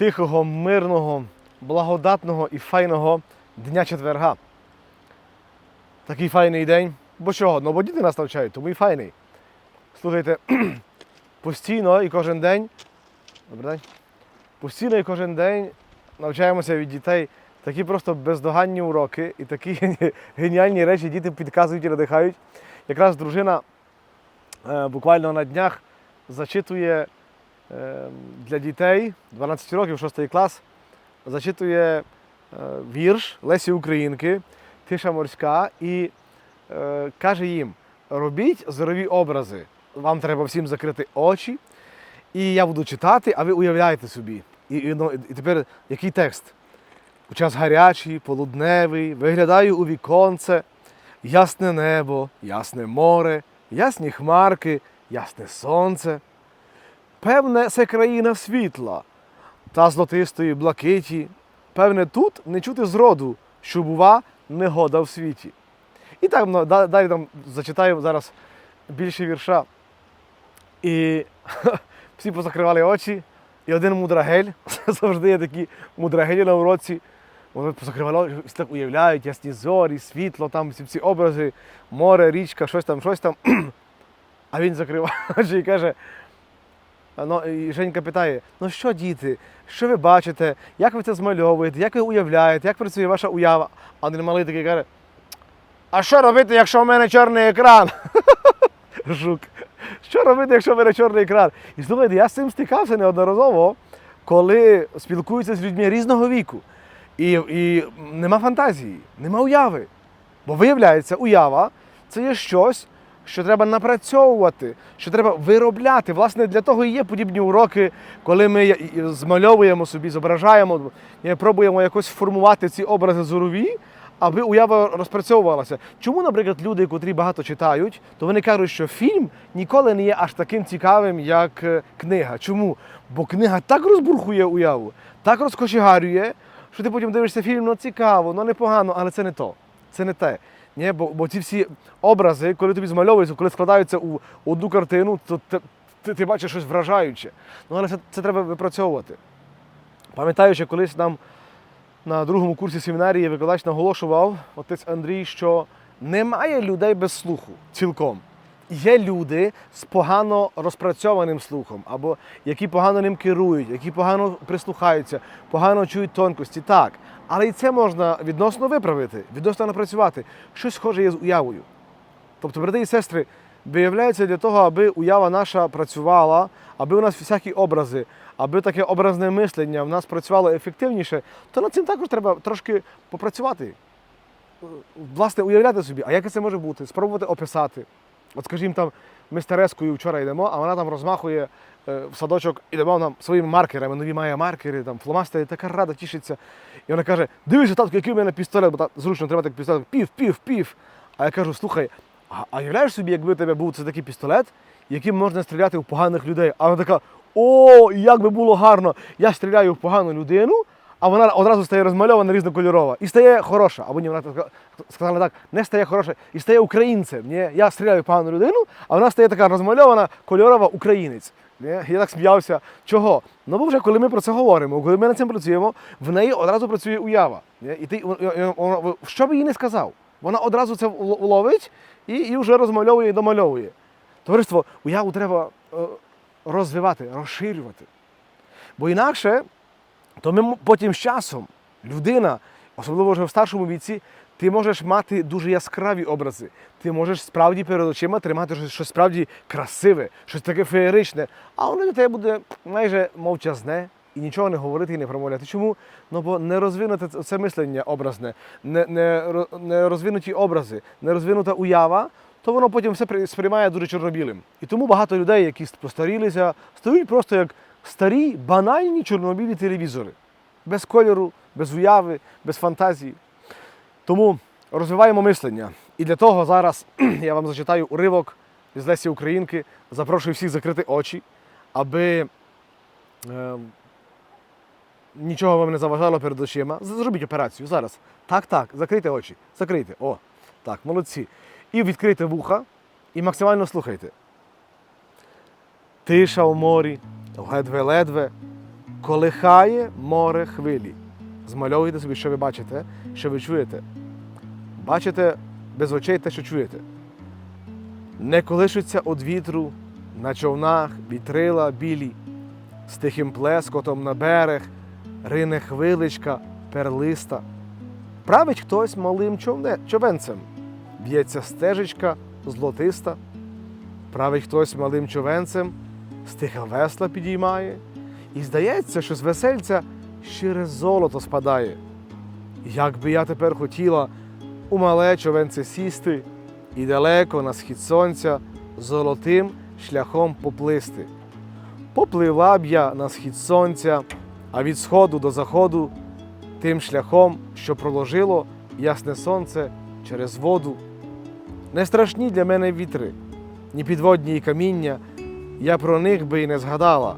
тихого, мирного, благодатного і файного дня четверга. Такий файний день. Бо чого? Ну, бо діти нас навчають, тому і файний. Слухайте, постійно і кожен день. Добрий день. Постійно і кожен день навчаємося від дітей такі просто бездоганні уроки і такі геніальні речі діти підказують і надихають. Якраз дружина е, буквально на днях зачитує для дітей 12 років, 6 клас, зачитує е, вірш Лесі Українки, Тиша морська, і е, каже їм: робіть зорові образи. Вам треба всім закрити очі, і я буду читати, а ви уявляєте собі. І, і, ну, і тепер який текст? У час гарячий, полудневий, виглядаю у віконце, ясне небо, ясне море, ясні хмарки, ясне сонце. Певне, це країна світла та золотистої блакиті. Певне, тут не чути зроду, що бува негода в світі. І так ну, далі там зачитаю зараз більше вірша. І всі позакривали очі, і один мудрагель, завжди є такі мудрагелі на уроці. Вони позакривали очі, і так уявляють ясні зорі, світло, там всі ці образи, море, річка, щось там, щось там. А він закриває очі і каже. Ну, і Женька питає: ну що, діти, що ви бачите, як ви це змальовуєте, як ви уявляєте, як працює ваша уява? А малий такий каже: А що робити, якщо в мене чорний екран? Жук. Що робити, якщо в мене чорний екран? І слухайте, я з цим стикався неодноразово, коли спілкуюся з людьми різного віку. І, і нема фантазії, нема уяви. Бо виявляється, уява це є щось, що треба напрацьовувати, що треба виробляти. Власне, для того і є подібні уроки, коли ми змальовуємо собі, зображаємо, і пробуємо якось формувати ці образи зорові, аби уява розпрацьовувалася. Чому, наприклад, люди, котрі багато читають, то вони кажуть, що фільм ніколи не є аж таким цікавим, як е, книга. Чому? Бо книга так розбурхує уяву, так розкочегарює, що ти потім дивишся фільм, ну цікаво, ну непогано, але це не то. Це не те. Ні, бо, бо ці всі образи, коли тобі змальовуються, коли складаються у одну картину, то ти, ти, ти бачиш щось вражаюче. Ну, але це, це треба випрацьовувати. Пам'ятаю, що колись нам на другому курсі семінарії викладач наголошував, отець Андрій, що немає людей без слуху цілком. Є люди з погано розпрацьованим слухом, або які погано ним керують, які погано прислухаються, погано чують тонкості. Так. Але і це можна відносно виправити, відносно напрацювати. Щось схоже є з уявою. Тобто, брати і сестри, виявляється для того, аби уява наша працювала, аби у нас всякі образи, аби таке образне мислення в нас працювало ефективніше, то над цим також треба трошки попрацювати. Власне, уявляти собі, а як це може бути? Спробувати описати. От, скажімо, там ми з Терескою вчора йдемо, а вона там розмахує е, в садочок, ідемо нам своїми маркерами, нові має маркери, там фломастери, така рада тішиться. І вона каже: дивися, татко, який у мене пістолет, бо так зручно тримати пістолет, пів, пів, пів. А я кажу, слухай, а, а уявляєш собі, якби у тебе був це такий пістолет, яким можна стріляти в поганих людей. А вона така: о, як би було гарно! Я стріляю в погану людину, а вона одразу стає розмальована різнокольорова і стає хороша. Або ні, вона сказала так, не стає хороша, і стає українцем. Ні? Я стріляю погану людину, а вона стає така розмальована, кольорова українець. Я так сміявся. Чого? Ну бо вже коли ми про це говоримо, коли ми над цим працюємо, в неї одразу працює уява. І ти що би їй не сказав? Вона одразу це вловить і, і вже розмальовує і домальовує. Товариство, уяву треба е, розвивати, розширювати. Бо інакше, то ми потім з часом людина, особливо вже в старшому віці, ти можеш мати дуже яскраві образи. Ти можеш справді перед очима тримати щось, щось справді красиве, щось таке феєричне, а воно для тебе буде майже мовчазне і нічого не говорити і не промовляти. Чому? Ну бо не розвинуте це- мислення образне, не, не, не розвинуті образи, не розвинута уява, то воно потім все при- сприймає дуже чорнобілим. І тому багато людей, які постарілися, стають просто як старі, банальні чорнобілі телевізори. Без кольору, без уяви, без фантазії. Тому розвиваємо мислення. І для того зараз я вам зачитаю уривок з Лесі Українки. Запрошую всіх закрити очі, аби е, нічого вам не заважало перед очима. Зробіть операцію зараз. Так, так, закрийте очі. Закрийте. О, так, молодці. І відкрийте вуха і максимально слухайте. Тиша у морі, ледве-ледве, колихає море хвилі. Змальовуйте собі, що ви бачите, що ви чуєте. Бачите без очей те, що чуєте. Не колишуться від вітру на човнах вітрила білі, з тихим плескотом на берег, рине хвиличка перлиста. Править хтось малим човне, човенцем, б'ється стежечка злотиста. Править хтось малим човенцем, стиха весла підіймає, і здається, що з весельця щире золото спадає. Як би я тепер хотіла у мале човенце сісти і далеко на схід сонця золотим шляхом поплисти. Поплила б я на схід сонця, а від сходу до заходу тим шляхом, що проложило ясне сонце через воду. Не страшні для мене вітри, ні підводні і каміння, я про них би і не згадала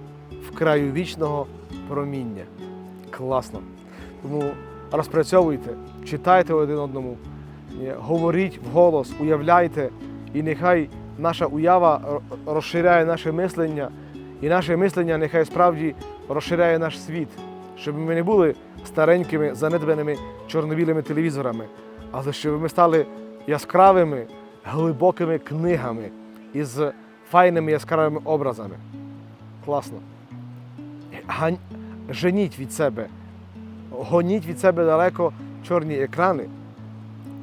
в краю вічного проміння. Класно. Тому розпрацьовуйте, читайте один одному, е, говоріть вголос, уявляйте, і нехай наша уява розширяє наше мислення, і наше мислення нехай справді розширяє наш світ, щоб ми не були старенькими, занедбаними чорно-білими телевізорами, але щоб ми стали яскравими, глибокими книгами із файними яскравими образами. Класно. Гань... Женіть від себе, гоніть від себе далеко чорні екрани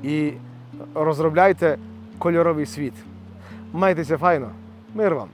і розробляйте кольоровий світ. Майтеся файно. Мир вам!